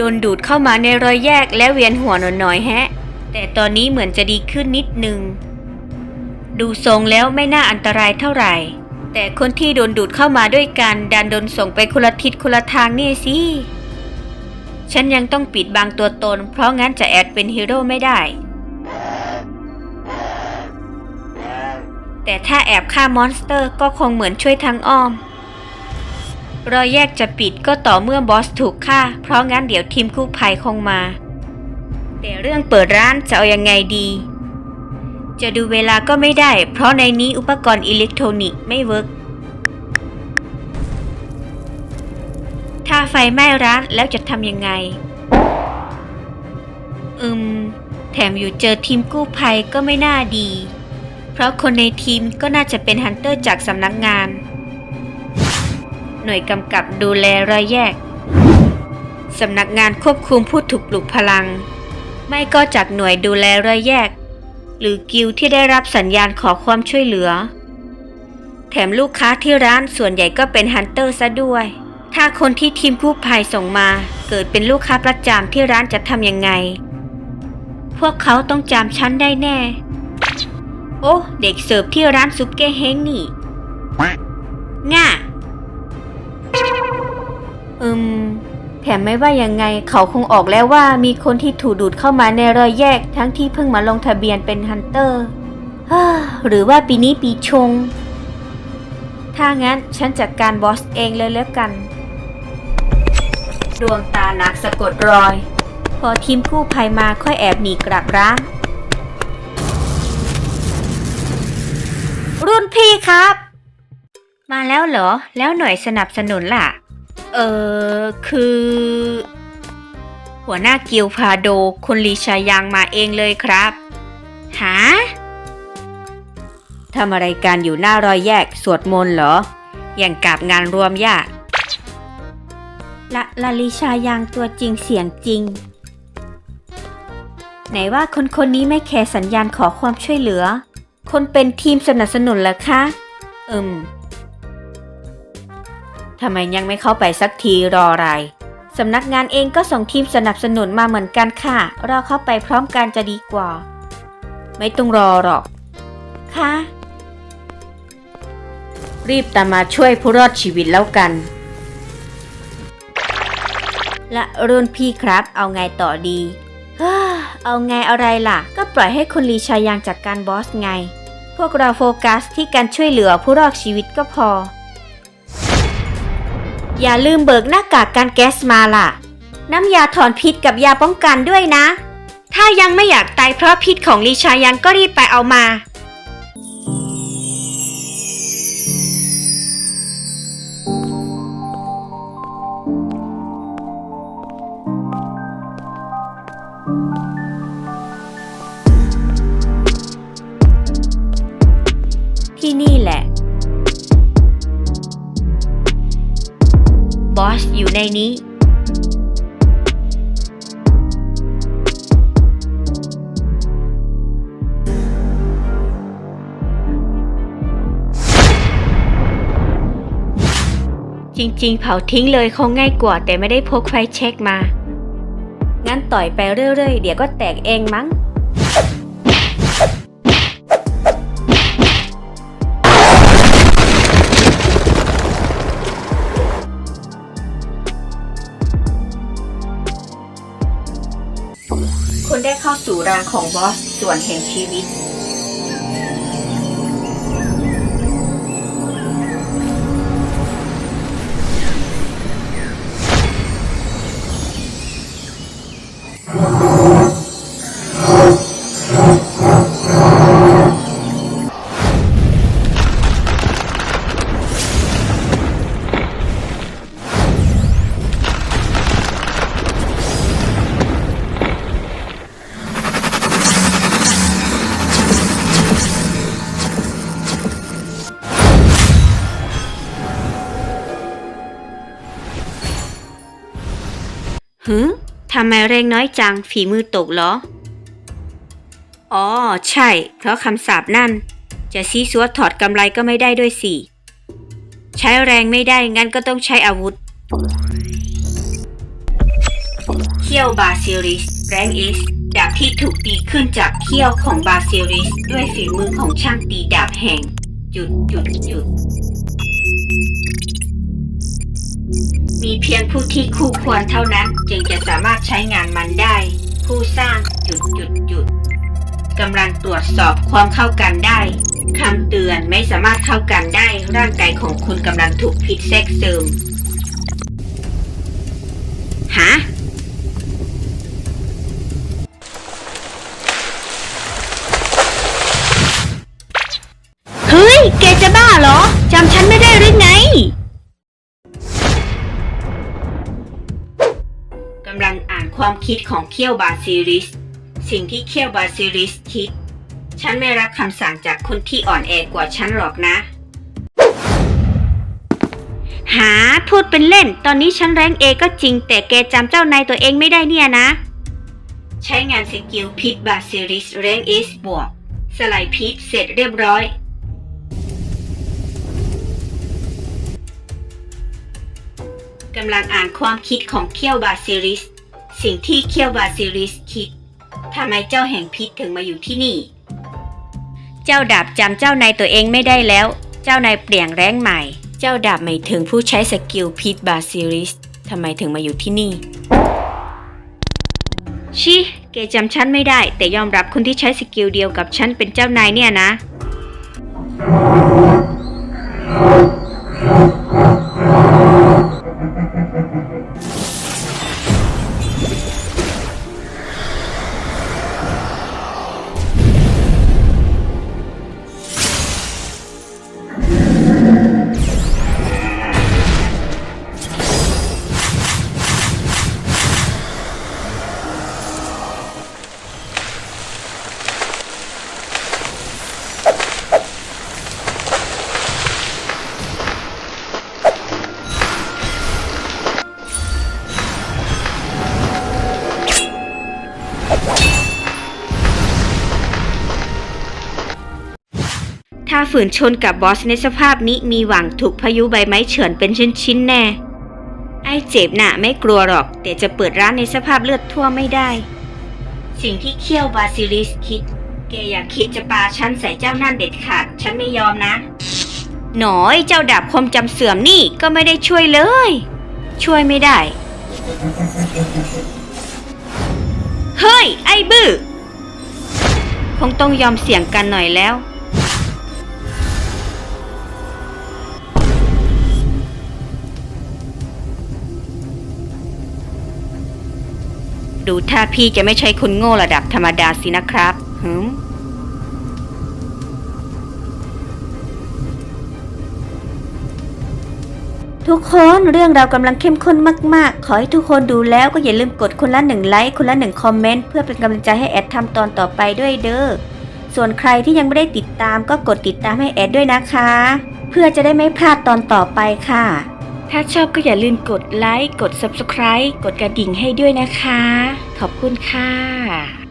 โดนดูดเข้ามาในรอยแยกและเวียนหัวหน่อยๆแฮะ แต่ตอนนี้เหมือนจะดีขึ้นนิดนึง ดูทรงแล้วไม่น่าอันตรายเท่าไหร่ แต่คนที่โดนดูดเข้ามาด้วยกัน ดันโดนส่งไปคนละทิศคนละทางนี่สิฉันยังต้องปิดบังตัวตน เพราะงั้นจะแอดเป็นฮีโร่ไม่ได้ แต่ถ้าแอบฆ่ามอนสเตอร์ก็คงเหมือนช่วยทางอ้อม รอยแยกจะปิดก็ต่อเมื่อบอสถูกฆ่า เพราะงั้นเดี๋ยวทีมกู้ภัยคงมา แต่เรื่องเปิดร้านจะเอายังไงดี จะดูเวลาก็ไม่ได้ เพราะในนี้อุปกรณ์อิเล็กทรอนิกส์ไม่เวิร์กถ้าไฟไหม้ร้านแล้วจะทำยังไง อืม แถมอยู่เจอทีมกู้ภัยก็ไม่น่าดี เพราะคนในทีมก็น่าจะเป็นฮันเตอร์จากสำนักงาน หน่วยกำกับดูแลรอยแยก สำนักงานควบคุมผู้ถูกปลุกพลัง ไม่ก็จากหน่วยดูแลรอยแยก หรือกิลด์ที่ได้รับสัญญาณขอความช่วยเหลือ แถมลูกค้าที่ร้านส่วนใหญ่ก็เป็นฮันเตอร์ซะด้วย ถ้าคนที่ทีมกู้ภัยส่งมา เกิดเป็นลูกค้าประจำที่ร้านจะทำยังไง พวกเขาต้องจำฉันได้แน่ โอ้ เด็กเสิร์ฟที่ร้านซุปเกอร์เฮงนี่ง่า อืม แถมไม่ว่ายังไง เขาคงออกแล้วว่ามีคนที่ถูกดูดเข้ามาในรอยแยกทั้งที่เพิ่งมาลงทะเบียนเป็นฮันเตอร์หรือว่าปีนี้ปีชง ถ้างั้นฉันจัดการบอสเองเลยแล้วกัน ดวงตานักสะกดรอย พอทีมกู้ภัยมาค่อยแอบหนีกลับร้านรุ่นพี่ครับ มาแล้วเหรอ แล้วหน่วยสนับสนุนล่ะ เออคือ หัวหน้ากิลพาโดคุณลีชายังมาเองเลยครับหาทำอะไรกันอยู่หน้ารอยแยกสวดมนต์เหรอ อย่างกับงานรวมญาติละลาลิชายังตัวจริงเสียงจริง ไหนว่าคนคนนี้ไม่แคร์สัญญาณขอความช่วยเหลือ คนเป็นทีมสนับสนุนเหรอคะ อืม ทำไมยังไม่เข้าไปสักทีรออะไรสำนักงานเองก็ส่งทีมสนับสนุนมาเหมือนกันค่ะรอเข้าไปพร้อมกันจะดีกว่า ไม่ต้องรอหรอก ค่ะ รีบตามมาช่วยผู้รอดชีวิตแล้วกัน และรุ่นพี่ครับ เอาไงต่อดี เอาไงอะไรล่ะ ก็ปล่อยให้คุณลีชายังจัดกการบอสไง พวกเราโฟกัสที่การช่วยเหลือผู้รอดชีวิตก็พอ อย่าลืมเบิกหน้ากากกันแก๊สมาล่ะ น้ำยาถอนพิษกับยาป้องกันด้วยนะ ถ้ายังไม่อยากตายเพราะพิษของลีชายันก็รีบไปเอามา ที่นี่แหละ บอสอยู่ในนี้ จริงๆ เผาทิ้งเลยคงง่ายกว่าแต่ไม่ได้พกไฟเช็คมา งั้นต่อยไปเรื่อยๆ เดี๋ยวก็แตกเองมั้ง สู่รังของบอสส่วนแห่งชีวิต หืมทำไมเร่งน้อยจัง ฝีมือตกเหรอ อ๋อ ใช่ เพราะคำสาปนั่น จะซีซัวถอดกำไรก็ไม่ได้ด้วยสิ ใช้แรงไม่ได้ งั้นก็ต้องใช้อาวุธ เขี้ยวบาซิลิส แรงอิสดาบที่ถูกตีขึ้นจากเขี้ยวของบาซิลิส ด้วยฝีมือของช่างตีดาบแห่ง จุดจุดจุด มีเพียงผู้ที่คู่ควรเท่านั้นจึงจะสามารถใช้งานมันได้ ผู้สร้างจุดจุดจุดกำลังตรวจสอบความเข้ากันได้คำเตือนไม่สามารถเข้ากันได้ร่างกายของคุณกำลังถูกพิษแทรกซึมฮะเฮ้ย แกจะบ้าเหรอจำฉันไม่ คิดของเคียวบาซิลิส สิ่งที่เคียวบาซิลิสคิด ฉันไม่รับคำสั่งจากคนที่อ่อนแอกว่าฉันหรอกนะ หาพูดเป็นเล่น ตอนนี้ฉันแรงเอก็จริง แต่แกจำเจ้านายตัวเองไม่ได้เนี่ยนะ ใช้งานสกิลพิษบาซิลิสแรงเอสบวกสไลด์พิษเสร็จเรียบร้อยกำลังอ่านความคิดของเคียวบาซิลิส สิ่งที่เคียวบาซิลิสคิดทำไมเจ้าแห่งพิษถึงมาอยู่ที่นี่ เจ้าดาบจำเจ้านายตัวเองไม่ได้แล้ว เจ้านายเปลี่ยนแรงใหม่ เจ้าดาบหมายถึงผู้ใช้สกิลพิษบาซิลิสทำไมถึงมาอยู่ที่นี่ ชิเกจำฉันไม่ได้ แต่ยอมรับคนที่ใช้สกิลเดียวกับฉันเป็นเจ้านายเนี่ยนะาฝืนชนกับบอสในสภาพนี้มีหวังถูกพายุใบไม้เฉือนเป็นชิ้นๆแน่ ไอ้เจ็บหนะไม่กลัวหรอก แต่จะเปิดร้านในสภาพเลือดทั่วไม่ได้ สิ่งที่เคี่ยวบาซิลิสคิด แกอย่าคิดจะปาฉันใส่เจ้านั่นเด็ดขาด ฉันไม่ยอมนะ หนอยเจ้าดาบคมจำเสื่อมนี่ก็ไม่ได้ช่วยเลย ช่วยไม่ได้ เฮ้ย ไอ้บื้อคงต้องยอมเสี่ยงกันหน่อยแล้ว ดูถ้าพี่จะไม่ใช่คนโง่ระดับธรรมดาสินะครับหืมทุกคนเรื่องเรากำลังเข้มข้นมาก ๆ ขอให้ทุกคนดูแล้วก็อย่าลืมกดคนละหนึ่งไลค์คนละหนึ่งคอมเมนต์เพื่อเป็นกำลังใจให้แอดทำตอนต่อไปด้วยเด้อ ส่วนใครที่ยังไม่ได้ติดตามก็กดติดตามให้แอดด้วยนะคะ เพื่อจะได้ไม่พลาดตอนต่อไปค่ะ ถ้าชอบก็อย่าลืมกดไลค์ กด Subscribe กดกระดิ่งให้ด้วยนะคะ ขอบคุณค่ะ